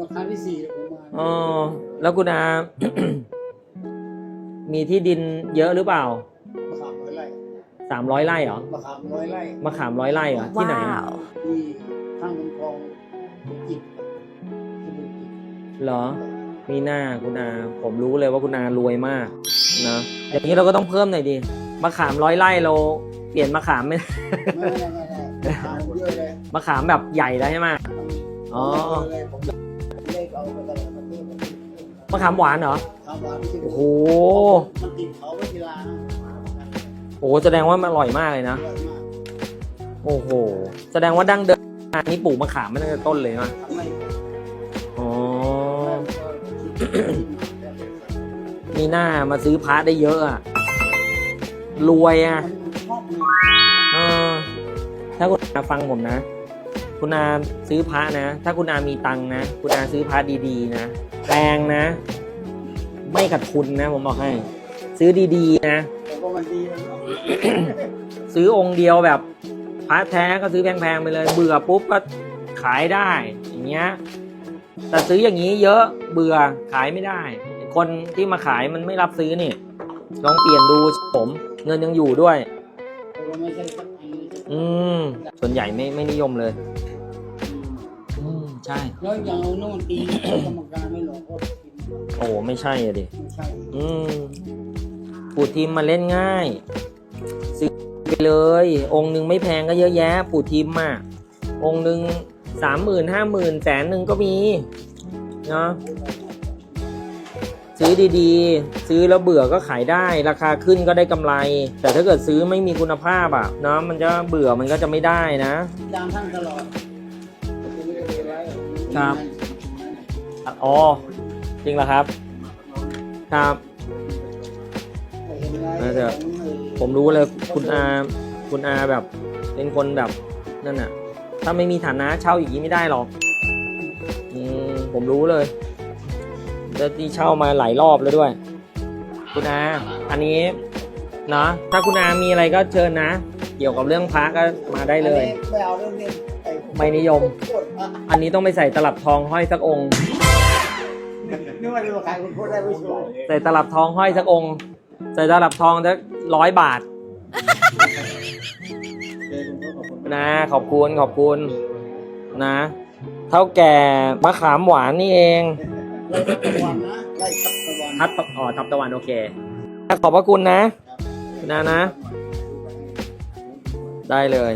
ราคาที่สี่ผมมาอ๋อแล้วคุณอา มีที่ดินเยอะหรือเปล่า มะขามร้อยไร่สามร้อยไร่เหรอ มะขามร้อยไร่มะขามร้อยไร่เหรอ ที่ไหนว้าอะวที่ข้างลำคลองจิตที่บุจิตเหรอ มีหน้าคุณอา ผมรู้เลยว่าคุณอารวยมากนะอย่างนี้เราก็ต้องเพิ่มหน่อยดิมะขามร้อยไร่เราเปลี่ยนมะขามไม่ไม่ไม่ไม่ไม่ขามเยอะเลยมะขามแบบใหญ่แล้วใช่ไหม อ๋อ เลยผมเลขเอาไปตลาดประเทศ มะขามหวานเหรอขามหวานที่โอ้โหมันติดเขาไว้ทีลานะโอ้โหแสดงว่ามันอร่อยมากเลยนะอร่อยมากโอ้โห แสดงว่าดั้งเดิมนี่ปลูกมะขามมาตั้งแต่ต้นเลยมั้ยทำไมอ๋อ มีหน้ามาซื้อพระได้เยอะอะรวยอะมันชอบเลยเออ ถ้าคุณอาฟังผมนะ คุณอาซื้อพระนะ ถ้าคุณอามีตังนะ คุณอาซื้อพระดีๆ นะแพงนะ ไม่ขาดทุนนะ ผมบอกให้ ซื้อดีๆ นะ ซื้อองค์เดียวแบบพระแท้ก็ซื้อแพงๆไปเลย เบื่อปุ๊บก็ขายได้ อย่างเงี้ย แต่ซื้ออย่างนี้เยอะเบื่อขายไม่ได้ คนที่มาขายมันไม่รับซื้อนี่ ลองเปลี่ยนดูผม เงินยังอยู่ด้วย อืม ส่วนใหญ่ไม่ไม่นิยมเลย ใช่ แล้วอย่างเอาโน่นตีกรรมการไม่หลอกก็กินโอ้ไม่ใช่อะดิไม่ใช่อืมปูทีมมาเล่นง่าย ซื้อไปเลย องค์หนึ่งไม่แพงก็เยอะแยะ ปูทีมอะองค์หนึ่งสามหมื่นห้าหมื่นแสนหนึ่งก็มีเนาะซื้อดีๆ ซื้อแล้วเบื่อก็ขายได้ ราคาขึ้นก็ได้กำไร แต่ถ้าเกิดซื้อไม่มีคุณภาพอะเนาะมันจะเบื่อมันก็จะไม่ได้นะ ตามท่านตลอด ครับ อ๋อ จริงเหรอครับ ครับ น่าจะ ผมรู้เลยคุณอาคุณอาแบบ เป็นคนแบบนั่นน่ะ ถ้าไม่มีฐานะเช่าอย่างนี้ไม่ได้หรอก อืม ผมรู้เลยแล้วที่เช่ามาหลายรอบแล้วด้วย คุณอา อันนี้เนาะถ้าคุณอามีอะไรก็เชิญนะ เกี่ยวกับเรื่องพระก็มาได้เลย ไม่เอาเรื่องนี้ ไม่นิยมโคตรอะอันนี้ต้องไปใส่ตลับทองห้อยสักองค์นึกว่าจะมาขายคุณโคตรได้ไม่ชัวร์ใส่ตลับทองห้อยสักองค์ ใส่ตลับทองสักร้อยบาท นะ ขอบคุณขอบคุณนะ เท่าแก่มะขามหวานนี่เอง ไล่ทับตะวันนะไล่ทับตะวันทัดอ๋อทับตะวันโอเคขอบพระคุณนะ นะนะ ได้เลย